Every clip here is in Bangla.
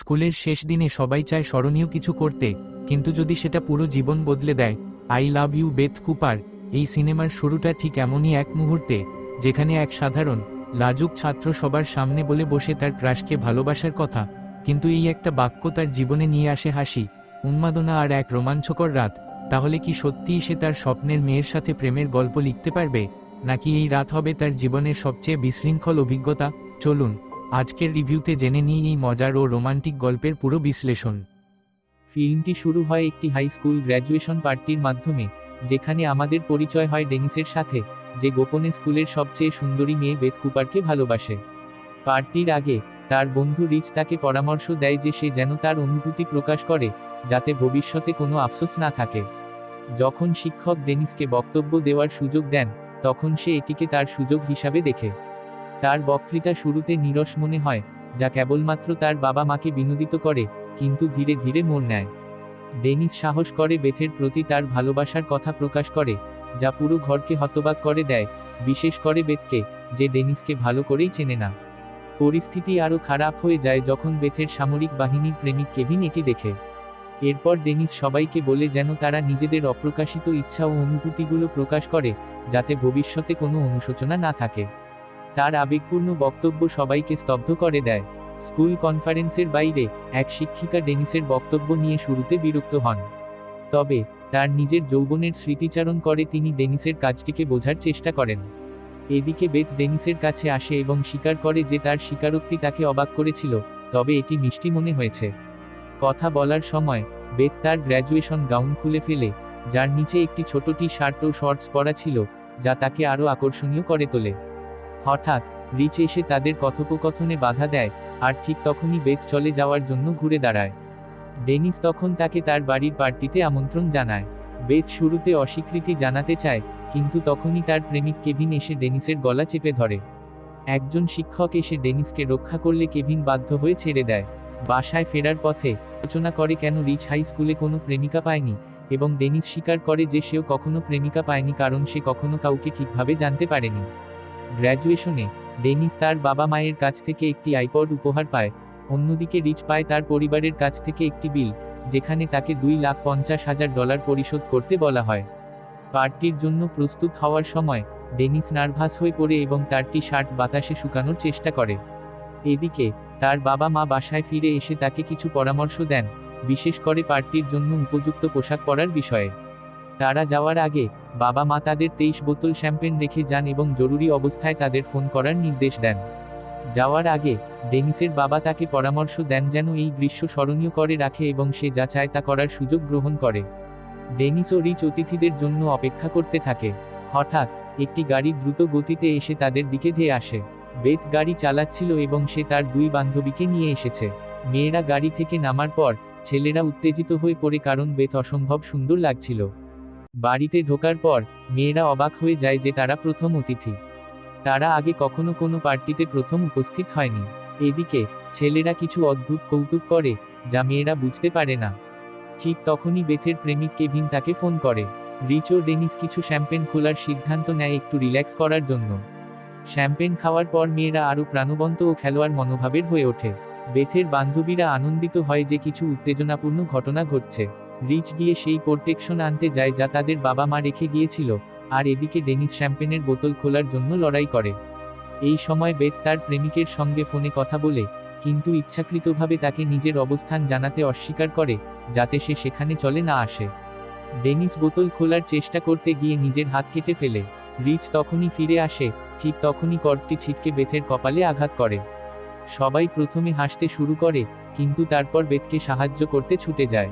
স্কুলের শেষ দিনে সবাই চায় স্মরণীয় কিছু করতে, কিন্তু যদি সেটা পুরো জীবন বদলে দেয় I love you Beth Cooper এই সিনেমার শুরুটা ঠিক এমনই এক মুহূর্তে, যেখানে এক সাধারণ, লাজুক ছাত্র সবার সামনে বলে বসে তার ক্রাশকে ভালোবাসার কথা, কিন্তু এই একটা বাক্য তার জীবনে নিয়ে আসে হাসি, উন্মাদনা আর এক রোমাঞ্চকর রাত, তাহলে কি সত্যিই সে তার স্বপ্নের মেয়ের সাথে প্রেমের গল্প লিখতে পারবে, নাকি এই রাত হবে তার জীবনের সবচেয়ে বিশৃঙ্খল অভিজ্ঞতা, চলুন। আজকের রিভিউতে জেনে নিই এই মজার ও রোমান্টিক গল্পের পুরো বিশ্লেষণ। ফিল্মটি শুরু হয় একটি হাই স্কুল গ্র্যাজুয়েশন পার্টির মাধ্যমে, যেখানে আমাদের পরিচয় হয় ডেনিসের সাথে, যে গোপনে স্কুলের সবচেয়ে সুন্দরী মেয়ে বেথ কুপারকে ভালোবাসে। পার্টির আগে, তার বন্ধু রিচ তাকে পরামর্শ দেয় যে সে যেন তার অনুভূতি প্রকাশ করে, যাতে ভবিষ্যতে কোনো আফসোস না থাকে। যখন শিক্ষক ডেনিসকে বক্তব্য দেওয়ার সুযোগ দেন, তখন সে এটিকে তার সুযোগ হিসাবে দেখে। তার বক্তৃতা শুরুতে নিরস মনে হয়, যা কেবলমাত্র তার বাবা মাকে বিনোদিত করে, কিন্তু ধীরে ধীরে মোড় নেয়। ডেনিস সাহস করে বেথের প্রতি তার ভালোবাসার কথা প্রকাশ করে, যা পুরো ঘরকে হতবাক করে দেয়, বিশেষ করে বেথকে, যে ডেনিসকে ভালো করেই চেনে না। পরিস্থিতি আরও খারাপ হয়ে যায় যখন বেথের সামরিক বাহিনীর প্রেমিক কেভিন এটি দেখে। এরপর ডেনিস সবাইকে বলে যেন তারা নিজেদের অপ্রকাশিত ইচ্ছা ও অনুভূতিগুলো প্রকাশ করে, যাতে ভবিষ্যতে কোনো অনুশোচনা না থাকে। তার আবেগপূর্ণ বক্তব্য সবাইকে স্তব্ধ করে দেয়। স্কুল কনফারেন্সের বাইরে এক শিক্ষিকা ডেনিসের বক্তব্য নিয়ে শুরুতে বিরক্ত হন। তবে, তার নিজের যৌবনের স্মৃতিচারণ করে তিনি ডেনিসের কাজটিকে বোঝার চেষ্টা করেন। এদিকে বেথ ডেনিসের কাছে আসে এবং স্বীকার করে যে তার স্বীকারোক্তি তাকে অবাক করেছিল, তবে এটি মিষ্টি মনে হয়েছে। কথা বলার সময় বেথ তার গ্র্যাজুয়েশন গাউন খুলে ফেলে, যার নিচে একটি ছোট টি শার্ট ও শর্টস পরা ছিল, যা তাকে আরও আকর্ষণীয় করে তোলে। হঠাৎ, রিচ এসে তাদের কথোপকথনে বাধা দেয়, আর ঠিক তখনই বেথ চলে যাওয়ার জন্য ঘুরে দাঁড়ায়। ডেনিস তখন তাকে তার বাড়ির পার্টিতে আমন্ত্রণ জানায়। বেথ শুরুতে অস্বীকৃতি জানাতে চায়, কিন্তু তখনই তার প্রেমিক কেভিন এসে ডেনিসের গলা চেপে ধরে। একজন শিক্ষক এসে ডেনিসকে রক্ষা করলে কেভিন বাধ্য হয়ে ছেড়ে দেয়। বাসায় ফেরার পথে আলোচনা করে কেন রিচ হাই স্কুলে কোনো প্রেমিকা পায়নি, এবং ডেনিস স্বীকার করে যে সেও কখনো প্রেমিকা পায়নি কারণ সে কখনো কাউকে ঠিকভাবে জানতে পারেনি। গ্র্যাজুয়েশনে ডেনিস তার বাবা মায়ের কাছ থেকে একটি আইপড উপহার পায়, অন্যদিকে রিচ পায় তার পরিবারের কাছ থেকে একটি বিল যেখানে তাকে দুই লাখ পঞ্চাশ হাজার ডলার পরিশোধ করতে বলা হয়। পার্টির জন্য প্রস্তুত হওয়ার সময় ডেনিস নার্ভাস হয়ে পড়ে এবং তার টি শার্ট বাতাসে শুকানোর চেষ্টা করে। এদিকে, তার বাবা মা বাসায় ফিরে এসে তাকে কিছু পরামর্শ দেন, বিশেষ করে পার্টির জন্য উপযুক্ত পোশাক পরার বিষয়ে। তারা যাওয়ার আগে, বাবা মা তাদের তেইশ বোতল শ্যাম্পেন রেখে যান এবং জরুরি অবস্থায় তাদের ফোন করার নির্দেশ দেন। যাওয়ার আগে, ডেনিসের বাবা তাকে পরামর্শ দেন যেন এই গ্রীষ্ম স্মরণীয় করে রাখে এবং সে যা চায় তা করার সুযোগ গ্রহণ করে। ডেনিস ও রিচ অতিথিদের জন্য অপেক্ষা করতে থাকে। হঠাৎ, একটি গাড়ি দ্রুত গতিতে এসে তাদের দিকে ধেয়ে আসে। বেথ গাড়ি চালাচ্ছিল এবং সে তার দুই বান্ধবীকে নিয়ে এসেছে। মেয়েরা গাড়ি থেকে নামার পর, ছেলেরা উত্তেজিত হয়ে পড়ে কারণ বেথ অসম্ভব সুন্দর লাগছিল। বাড়িতে ঢোকার পর, মেয়েরা অবাক হয়ে যায় যে তারা প্রথম অতিথি। তারা আগে কখনো কোনো পার্টিতে প্রথম উপস্থিত হয়নি। এদিকে, ছেলেরা কিছু অদ্ভুত কৌতুক করে, যা মেয়েরা বুঝতে পারে না। ঠিক তখনই বেথের প্রেমিক কেভিন তাকে ফোন করে। রিচ ও ডেনিস কিছু শ্যাম্পেন খোলার সিদ্ধান্ত নেয় একটু রিল্যাক্স করার জন্য। শ্যাম্পেন খাওয়ার পর মেয়েরা আরও প্রাণবন্ত ও খেলোয়াড় মনোভাবের হয়ে ওঠে। বেথের বান্ধবীরা আনন্দিত হয় যে কিছু উত্তেজনাপূর্ণ ঘটনা ঘটছে। রিচ গিয়ে সেই প্রোটেকশন আনতে যায় যা তাদের বাবা মা রেখে গিয়েছিল, আর এদিকে ডেনিস শ্যাম্পেনের বোতল খোলার জন্য লড়াই করে। এই সময় বেথ তার প্রেমিকের সঙ্গে ফোনে কথা বলে, কিন্তু ইচ্ছাকৃতভাবে তাকে নিজের অবস্থান জানাতে অস্বীকার করে, যাতে সে সেখানে চলে না আসে। ডেনিস বোতল খোলার চেষ্টা করতে গিয়ে নিজের হাত কেটে ফেলে। রিচ তখনই ফিরে আসে, ঠিক তখনই কর্ডটি ছিটকে বেথের কপালে আঘাত করে। সবাই প্রথমে হাসতে শুরু করে, কিন্তু তারপর বেথকে সাহায্য করতে ছুটে যায়।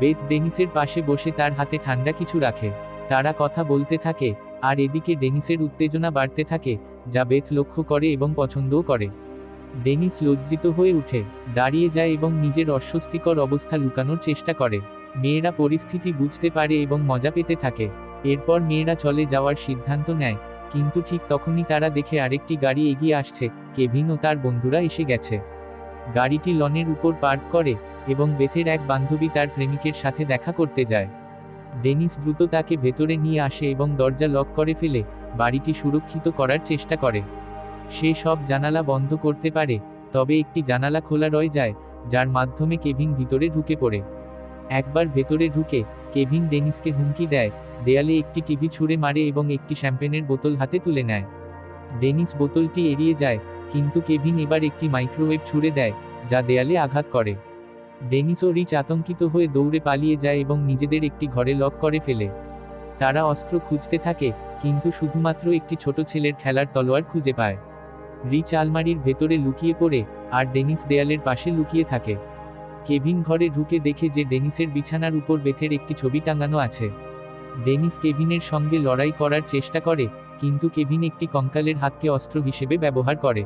বেথ ডেনিসের পাশে বসে তার হাতে ঠান্ডা কিছু রাখে। তারা কথা বলতে থাকে, আর এদিকে ডেনিসের উত্তেজনা বাড়তে থাকে, যা বেথ লক্ষ্য করে এবং পছন্দও করে। ডেনিস লজ্জিত হয়ে উঠে, দাঁড়িয়ে যায় এবং নিজের অস্বস্তিকর অবস্থা লুকানোর চেষ্টা করে। মেয়েরা পরিস্থিতি বুঝতে পারে এবং মজা পেতে থাকে। এরপর মেয়েরা চলে যাওয়ার সিদ্ধান্ত নেয়, কিন্তু ঠিক তখনই তারা দেখে আরেকটি গাড়ি এগিয়ে আসছে, কেভিন ও তার বন্ধুরা এসে গেছে। গাড়িটি লনের উপর পার্ক করে এবং বেথের এক বান্ধবী তার প্রেমিকের সাথে দেখা করতে যায়। ডেনিস দ্রুত তাকে ভেতরে নিয়ে আসে এবং দরজা লক করে ফেলে, বাড়িটি সুরক্ষিত করার চেষ্টা করে। সে সব জানালা বন্ধ করতে পারে, তবে একটি জানালা খোলা রয়ে যায়, যার মাধ্যমে কেভিন ভিতরে ঢুকে পড়ে। একবার ভেতরে ঢুকে, কেভিন ডেনিসকে হুমকি দেয়, দেয়ালে একটি টিভি ছুঁড়ে মারে এবং একটি শ্যাম্পেনের বোতল হাতে তুলে নেয়। ডেনিস বোতলটি এড়িয়ে যায়, কিন্তু কেভিন এবার একটি মাইক্রোওয়েভ ছুঁড়ে দেয়, যা দেয়ালে আঘাত করে। ডেনিস ও রিচ আতঙ্কিত হয়ে দৌড়ে পালিয়ে যায় এবং নিজেদের একটি ঘরে লক করে ফেলে। তারা অস্ত্র খুঁজতে থাকে, কিন্তু শুধুমাত্র একটি ছোট ছেলের খেলার তলোয়ার খুঁজে পায়। রিচ আলমারির ভেতরে লুকিয়ে পড়ে আর ডেনিস দেয়ালের পাশে লুকিয়ে থাকে। কেভিন ঘরে ঢুকে দেখে যে ডেনিসের বিছানার উপর বেথের একটি ছবি টাঙানো আছে। ডেনিস কেভিনের সঙ্গে লড়াই করার চেষ্টা করে, কিন্তু কেভিন একটি কঙ্কালের হাতকে অস্ত্র হিসেবে ব্যবহার করে।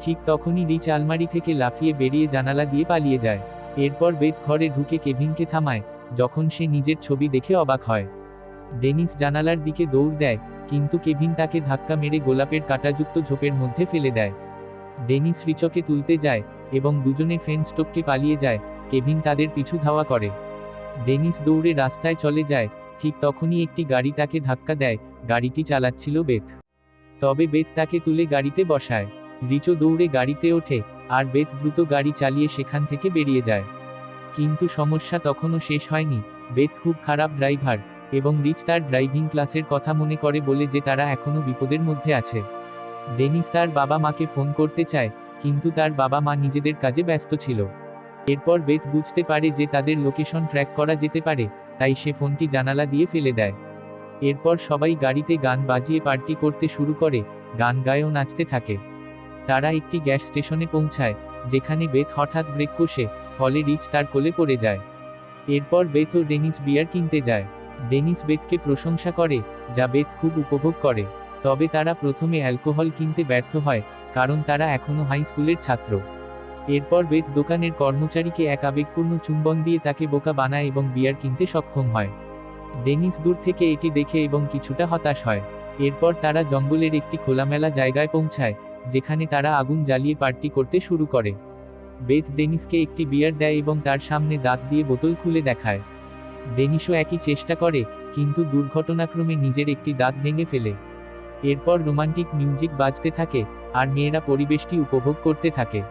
ঠিক তখনই রিচ আলমারি থেকে লাফিয়ে বেরিয়ে জানালা দিয়ে পালিয়ে যায়। এরপর বেথ ঘরে ঢুকে কেভিনকে থামায়, যখন সে নিজের ছবি দেখে অবাক হয়। ডেনিস জানালার দিকে দৌড় দেয়, কিন্তু কেভিন তাকে ধাক্কা মেরে গোলাপের কাঁটাযুক্ত ঝোপের মধ্যে ফেলে দেয়। ডেনিস রিচকে তুলতে যায় এবং দুজনে ফেন্স টপকে পালিয়ে যায়, কেভিন তাদের পিছু ধাওয়া করে। ডেনিস দৌড়ে রাস্তায় চলে যায়, ঠিক তখনই একটি গাড়ি তাকে ধাক্কা দেয়, গাড়িটি চালাচ্ছিল বেথ তবে বেথ তাকে তুলে গাড়িতে বসায়। রিচো দৌড়ে গাড়িতে ওঠে আর বেথ দ্রুত গাড়ি চালিয়ে সেখান থেকে বেরিয়ে যায়। কিন্তু সমস্যা তখনও শেষ হয়নি। বেথ খুব খারাপ ড্রাইভার এবং রিচ তার ড্রাইভিং ক্লাসের কথা মনে করে বলে যে তারা এখনও বিপদের মধ্যে আছে। ডেনিস তার বাবা মাকে ফোন করতে চায়, কিন্তু তার বাবা মা নিজেদের কাজে ব্যস্ত ছিল। এরপর বেথ বুঝতে পারে যে তাদের লোকেশন ট্র্যাক করা যেতে পারে, তাই সে ফোনটি জানালা দিয়ে ফেলে দেয়। এরপর সবাই গাড়িতে গান বাজিয়ে পার্টি করতে শুরু করে, গান গায়েও নাচতে থাকে। তারা একটি গ্যাস স্টেশনে পৌঁছায়, যেখানে বেথ হঠাৎ ব্রেক কষে, ফলে রিচ তার কোলে পড়ে যায়। এরপর বেথ ও ডেনিস বিয়ার কিনতে যায়। ডেনিস বেথকে প্রশংসা করে, যা বেথ খুব উপভোগ করে। তবে তারা প্রথমে অ্যালকোহল কিনতে ব্যর্থ হয়, কারণ তারা এখনও হাই স্কুলের ছাত্র। এরপর বেথ দোকানের কর্মচারীকে এক আবেগপূর্ণ চুম্বন দিয়ে তাকে বোকা বানায় এবং বিয়ার কিনতে সক্ষম হয়। ডেনিস দূর থেকে এটি দেখে এবং কিছুটা হতাশ হয়। এরপর তারা জঙ্গলের একটি খোলামেলা জায়গায় পৌঁছায় যেখানে তারা আগুন জ্বালিয়ে পার্টি করতে শুরু করে। বেথ ডেনিসকে একটি বিয়ার দেয় এবং তার সামনে দাঁত দিয়ে বোতল খুলে দেখায়। ডেনিসও একই চেষ্টা করে, কিন্তু দুর্ঘটনাক্রমে নিজের একটি দাঁত ভেঙে ফেলে। এরপর রোমান্টিক মিউজিক বাজতে থাকে, আর মেয়েরা পরিবেশটি উপভোগ করতে থাকে।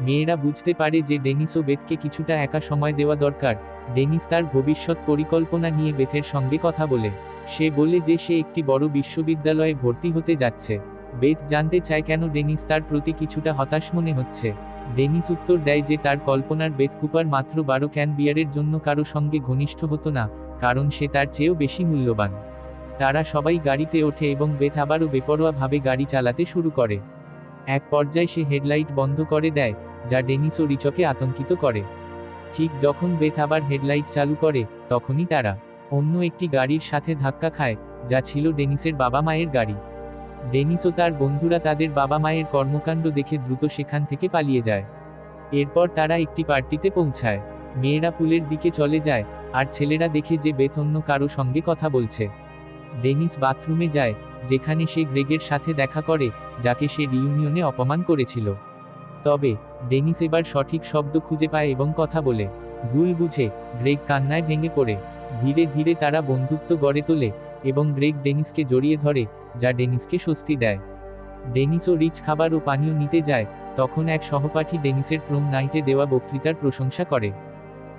মেয়েরা বুঝতে পারে যে ডেনিস ও বেথকে কিছুটা একা সময় দেওয়া দরকার। ডেনিস তার ভবিষ্যৎ পরিকল্পনা নিয়ে বেথের সঙ্গে কথা বলে। সে বলে যে সে একটি বড় বিশ্ববিদ্যালয়ে ভর্তি হতে যাচ্ছে। বেথ জানতে চায় কেন ডেনিস তার প্রতি কিছুটা হতাশ মনে হচ্ছে। ডেনিস উত্তর দেয় যে তার কল্পনার বেথ কুপার মাত্র বারো ক্যান বিয়ারের জন্য কারও সঙ্গে ঘনিষ্ঠ হতো না, কারণ সে তার চেয়েও বেশি মূল্যবান। তারা সবাই গাড়িতে ওঠে এবং বেথ আবারও বেপরোয়াভাবে গাড়ি চালাতে শুরু করে। এক পর্যায়ে সে হেডলাইট বন্ধ করে দেয়, যা ডেনিস ও রিচকে আতঙ্কিত করে। ঠিক যখন বেথ আবার হেডলাইট চালু করে, তখনই তারা অন্য একটি গাড়ির সাথে ধাক্কা খায়, যা ছিল ডেনিসের বাবা মায়ের গাড়ি। ডেনিস ও তার বন্ধুরা তাদের বাবা মায়ের কর্মকাণ্ড দেখে দ্রুত সেখান থেকে পালিয়ে যায়। এরপর তারা একটি পার্টিতে পৌঁছায়। মেয়েরা পুলের দিকে চলে যায়, আর ছেলেরা দেখে যে বেথ অন্য কারও সঙ্গে কথা বলছে। ডেনিস বাথরুমে যায়, যেখানে সে গ্রেগের সাথে দেখা করে, যাকে সে রিউনিয়নে অপমান করেছিল। তবে, ডেনিস এবার সঠিক শব্দ খুঁজে পায় এবং কথা বলে, ভুল বুঝে, গ্রেগ কান্নায় ভেঙে পড়ে। ধীরে ধীরে তারা বন্ধুত্ব গড়ে তোলে, এবং গ্রেগ ডেনিসকে জড়িয়ে ধরে যা ডেনিসকে স্বস্তি দেয়। ডেনিস ও রিচ খাবার ও পানীয় নিতে যায়, তখন এক সহপাঠী ডেনিসের প্রোম নাইটে দেওয়া বক্তৃতার প্রশংসা করে।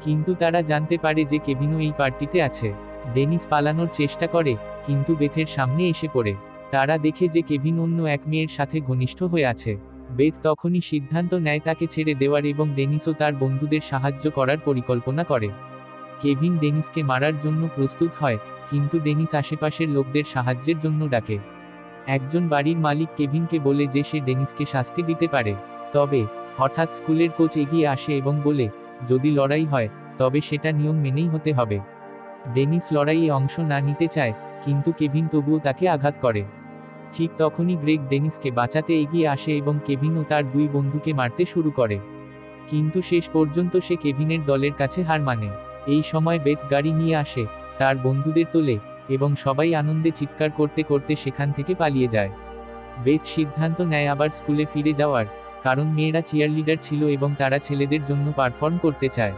কিন্তু তারা জানতে পারে যে কেভিনও এই পার্টিতে আছে। ডেনিস পালানোর চেষ্টা করে, কিন্তু বেথের সামনে এসে পড়ে। তারা দেখে যে কেভিন অন্য এক মেয়ের সাথে ঘনিষ্ঠ হয়ে আছে। বেথ তখনই সিদ্ধান্ত নেয় তাকে ছেড়ে দেওয়ার এবং ডেনিসও তার বন্ধুদের সাহায্য করার পরিকল্পনা করে। কেভিন ডেনিসকে মারার জন্য প্রস্তুত হয় কিন্তু ডেনিস আশেপাশের লোকদের সাহায্যের জন্য ডাকে। একজন বাড়ির মালিক কেভিনকে বলে যে সে ডেনিসকে শাস্তি দিতে পারে। তবে, হঠাৎ স্কুলের কোচ এগিয়ে আসে এবং বলে, যদি লড়াই হয়, তবে সেটা নিয়ম মেনেই হতে হবে। ডেনিস লড়াইয়ে অংশ না নিতে চায়, কিন্তু কেভিন তবুও তাকে আঘাত করে। ঠিক তখনই গ্রেগ ডেনিসকে বাঁচাতে এগিয়ে আসে এবং কেভিন ও তার দুই বন্ধুকে মারতে শুরু করে। কিন্তু শেষ পর্যন্ত সে কেভিনের দলের কাছে হার মানে। এই সময় বেথ গাড়ি নিয়ে আসে। তার বন্ধুদের তোলে এবং সবাই আনন্দে চিৎকার করতে করতে সেখান থেকে পালিয়ে যায়। বেথ সিদ্ধান্ত নেয় আবার স্কুলে ফিরে যাওয়ার, কারণ মেয়েরা চিয়ারলিডার ছিল এবং তারা ছেলেদের জন্য পারফর্ম করতে চায়।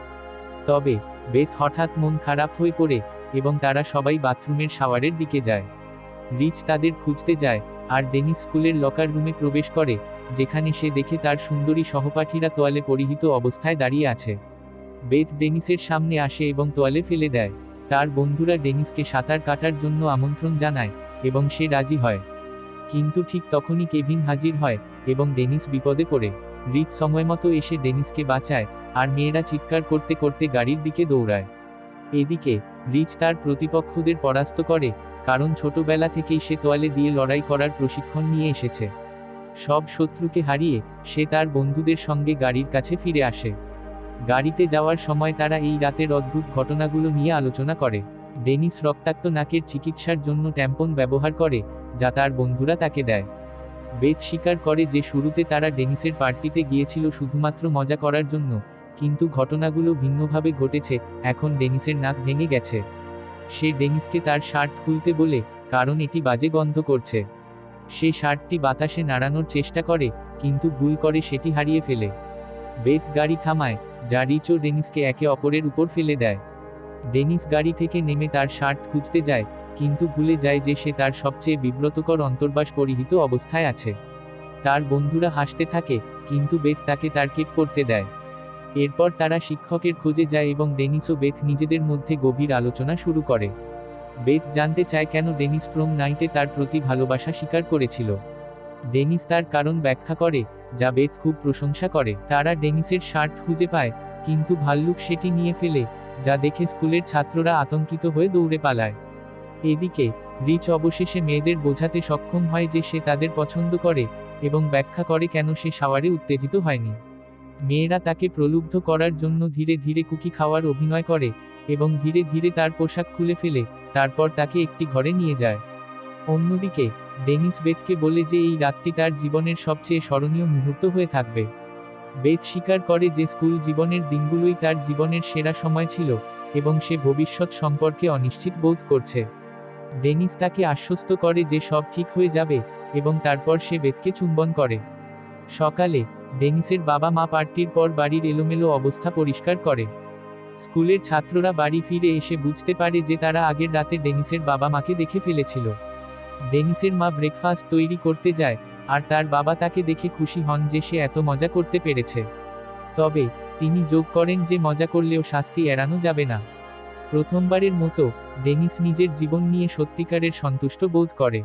তবে বেথ হঠাৎ মন খারাপ হয়ে পড়ে এবং তারা সবাই বাথরুমের শাওয়ারের দিকে যায়। রিচ তাদের খুঁজতে যায় আর ডেনিস স্কুলের লকার রুমে প্রবেশ করে, যেখানে সে দেখে তার সুন্দরী সহপাঠীরা তোয়ালে পরিহিত অবস্থায় দাঁড়িয়ে আছে। বেথ ডেনিসের সামনে আসে এবং তোয়ালে ফেলে দেয়। তার বন্ধুরা ডেনিসকে সাঁতার কাটার জন্য আমন্ত্রণ জানায়, এবং সে রাজি হয়। কিন্তু ঠিক তখনই কেভিন হাজির হয়, এবং ডেনিস বিপদে পড়ে। রিচ সময়মতো এসে ডেনিসকে বাঁচায়, আর মেয়েরা চিৎকার করতে করতে গাড়ির দিকে দৌড়ায়। এদিকে, রিচ তার প্রতিপক্ষদের পরাস্ত করে, কারণ ছোটবেলা থেকেই সে তোয়ালে দিয়ে লড়াই করার প্রশিক্ষণ নিয়ে এসেছে। সব শত্রুকে হারিয়ে, সে তার বন্ধুদের সঙ্গে গাড়ির কাছে ফিরে আসে। গাড়িতে যাওয়ার সময় তারা এই রাতের অদ্ভুত ঘটনাগুলো নিয়ে আলোচনা করে। ডেনিস রক্তাক্ত নাকের চিকিৎসার জন্য ট্যাম্পন ব্যবহার করে, যা তার বন্ধুরা তাকে দেয়। বেদ স্বীকার করে যে শুরুতে তারা ডেনিসের পার্টিতে গিয়েছিল শুধুমাত্র মজা করার জন্য, কিন্তু ঘটনাগুলো ভিন্নভাবে ঘটেছে, এখন ডেনিসের নাক ভেঙে গেছে। সে ডেনিসকে তার শার্ট খুলতে বলে, কারণ এটি বাজে গন্ধ করছে। সে শার্টটি বাতাসে নাড়ানোর চেষ্টা করে, কিন্তু ভুল করে সেটি হারিয়ে ফেলে। বেথ গাড়ি থামায় যা রিচ ও ডেনিসকে একে অপরের উপর ফেলে দেয়। ডেনিস গাড়ি থেকে নেমে তার শার্ট খুঁজতে যায়, কিন্তু ভুলে যায় যে সে তার সবচেয়ে বিব্রতকর অন্তর্বাস পরিহিত অবস্থায় আছে। তার বন্ধুরা হাসতে থাকে, কিন্তু বেথ তাকে তার টার্গেট করতে দেয়। এরপর তারা শিক্ষকের খোঁজে যায় এবং ডেনিস ও বেথ নিজেদের মধ্যে গভীর আলোচনা শুরু করে। বেথ জানতে চায় কেন ডেনিস প্রোম নাইটে তার প্রতি ভালোবাসা স্বীকার করেছিল। ডেনিস তার কারণ ব্যাখ্যা করে, যা বেথ খুব প্রশংসা করে। তারা ডেনিসের শার্ট খুঁজে পায়, কিন্তু ভাল্লুক সেটি নিয়ে ফেলে, যা দেখে স্কুলের ছাত্ররা আতঙ্কিত হয়ে দৌড়ে পালায়। এদিকে, রিচ অবশেষে মেয়েদের বোঝাতে সক্ষম হয় যে সে তাদের পছন্দ করে, এবং ব্যাখ্যা করে কেন সে শাওয়ারে উত্তেজিত হয়নি। মেয়েরা তাকে প্রলুব্ধ করার জন্য ধীরে ধীরে কুকি খাওয়ার অভিনয় করে, এবং ধীরে ধীরে তার পোশাক খুলে ফেলে, তারপর তাকে একটি ঘরে নিয়ে যায়। অন্যদিকে, ডেনিস বেথকে বলে যে এই রাতটি তার জীবনের সবচেয়ে স্মরণীয় মুহূর্ত হয়ে থাকবে। বেথ স্বীকার করে যে স্কুল জীবনের দিনগুলোই তার জীবনের সেরা সময় ছিল এবং সে ভবিষ্যৎ সম্পর্কে অনিশ্চিত বোধ করছে। ডেনিস তাকে আশ্বস্ত করে যে সব ঠিক হয়ে যাবে এবং তারপর সে বেথকে চুম্বন করে। সকালে, ডেনিসের বাবা মা পার্টির পর বাড়ির এলোমেলো অবস্থা পরিষ্কার করে। স্কুলের ছাত্ররা বাড়ি ফিরে এসে বুঝতে পারে যে তারা আগের রাতে ডেনিসের বাবা মাকে দেখে ফেলেছিল। ডেনিসের মা ব্রেকফাস্ট তৈরি করতে যায়, আর তার বাবা তাকে দেখে খুশি হন যে সে এত মজা করতে পেরেছে। তবে, তিনি যোগ করেন যে মজা করলেও শাস্তি এড়ানো যাবে না। প্রথমবারের মতো, ডেনিস নিজের জীবন নিয়ে সত্যিকারের সন্তুষ্ট বোধ করে।